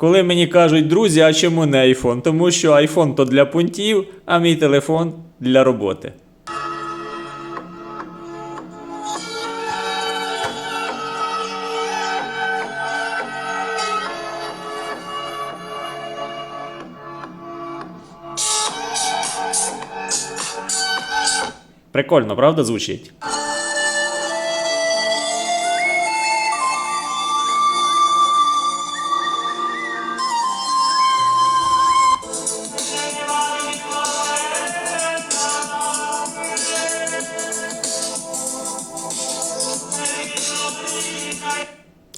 Коли мені кажуть, друзі, а чому не iPhone? Тому що iPhone то для пунктів, а мій телефон для роботи. Прикольно, правда, звучить?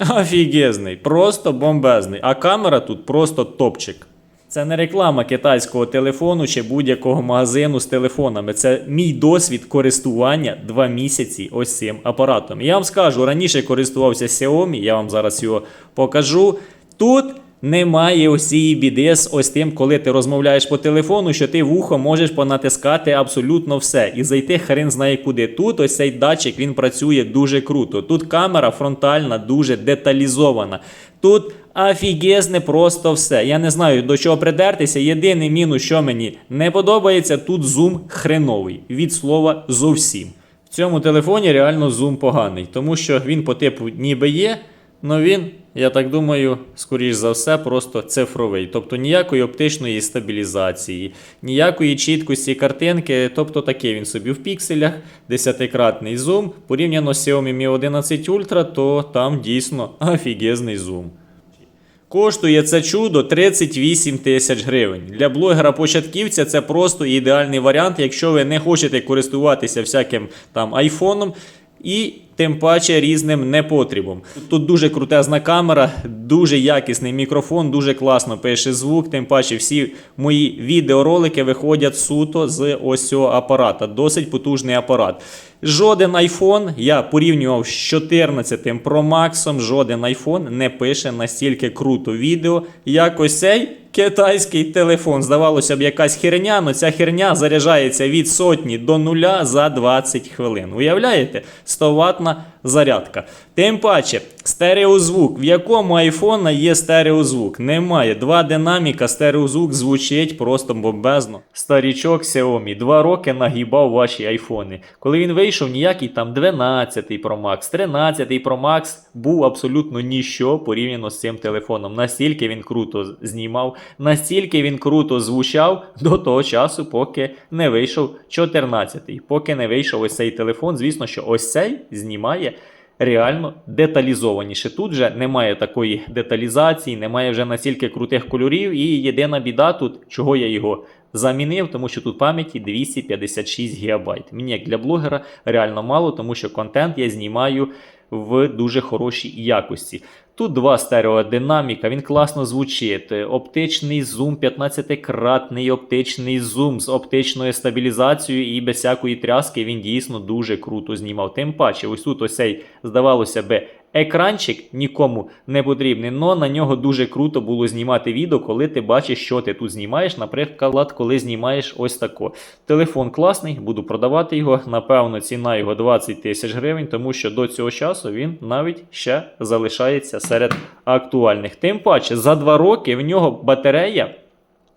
Офігезний, просто бомбезний. А камера тут просто топчик. Це не реклама китайського телефону чи будь-якого магазину з телефонами. Це мій досвід користування 2 місяці ось цим апаратом. Я вам скажу, раніше користувався Xiaomi, я вам зараз його покажу. Тут немає ось цієї біди з ось тим, коли ти розмовляєш по телефону, що ти в ухо можеш понатискати абсолютно все і зайти хрен знає куди. Тут ось цей датчик він працює дуже круто. Тут камера фронтальна, дуже деталізована. Тут офігезне просто все. Я не знаю до чого придертися. Єдиний мінус, що мені не подобається, тут зум хреновий. Від слова зовсім. В цьому телефоні реально зум поганий, тому що він по типу ніби є, але він, я так думаю, скоріш за все, просто цифровий. Тобто ніякої оптичної стабілізації, ніякої чіткості картинки, тобто такий він собі в пікселях, десятикратний зум. Порівняно з Xiaomi Mi 11 Ultra, то там дійсно офігезний зум. Коштує це чудо 38 тисяч гривень. Для блогера-початківця це просто ідеальний варіант, якщо ви не хочете користуватися всяким там айфоном і тим паче різним непотрібом. Тут дуже крутезна камера, дуже якісний мікрофон, дуже класно пише звук. Тим паче всі мої відеоролики виходять суто з ось цього апарата. Досить потужний апарат. Жоден iPhone, я порівнював з 14 Pro Max, жоден iPhone не пише настільки круто відео, як ось цей китайський телефон. Здавалося б, якась херня, але ця херня заряджається від сотні до нуля за 20 хвилин. Уявляєте? 100 ватна зарядка. Тим паче, стереозвук. В якому айфона є стереозвук? Немає. Два динаміка, стереозвук звучить просто бомбезно. Старічок Xiaomi два роки нагибав ваші айфони. Коли він вийшов, ніякий там 12 Pro Max, 13 Pro Max був абсолютно ніщо порівняно з цим телефоном. Настільки він круто знімав, настільки він круто звучав до того часу, поки не вийшов 14-й. Поки не вийшов ось цей телефон, звісно, що ось цей знімає реально деталізованіше. Тут вже немає такої деталізації, немає вже настільки крутих кольорів. І єдина біда тут, чого я його замінив, тому що тут пам'яті 256 ГБ. Мені як для блогера реально мало, тому що контент я знімаю в дуже хорошій якості. Тут два стереодинаміка, він класно звучить. Оптичний зум, 15-кратний оптичний зум з оптичною стабілізацією і без всякої тряски він дійсно дуже круто знімав. Тим паче, ось тут ось цей, здавалося би, екранчик нікому не потрібний, але на нього дуже круто було знімати відео, коли ти бачиш, що ти тут знімаєш. Наприклад, коли знімаєш ось тако. Телефон класний, буду продавати його. Напевно, ціна його 20 тисяч гривень, тому що до цього часу він навіть ще залишається серед актуальних. Тим паче, за два роки в нього батарея.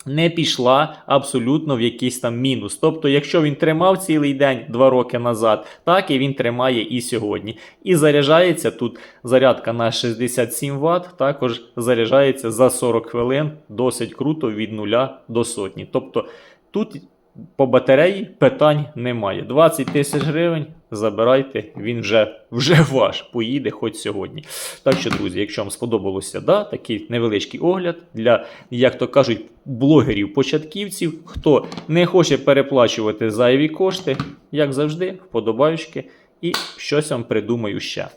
Не пішла абсолютно в якийсь там мінус. Тобто, якщо він тримав цілий день два роки назад, так і він тримає і сьогодні. І заряджається тут зарядка на 67 Вт, також заряджається за 40 хвилин, досить круто від 0 до сотні. Тобто тут по батареї питань немає. 20 тисяч гривень забирайте, він вже, вже ваш, поїде хоч сьогодні. Так що, друзі, якщо вам сподобалося, да, такий невеличкий огляд для, як то кажуть, блогерів-початківців, хто не хоче переплачувати зайві кошти, як завжди, вподобаючки, і щось вам придумаю ще.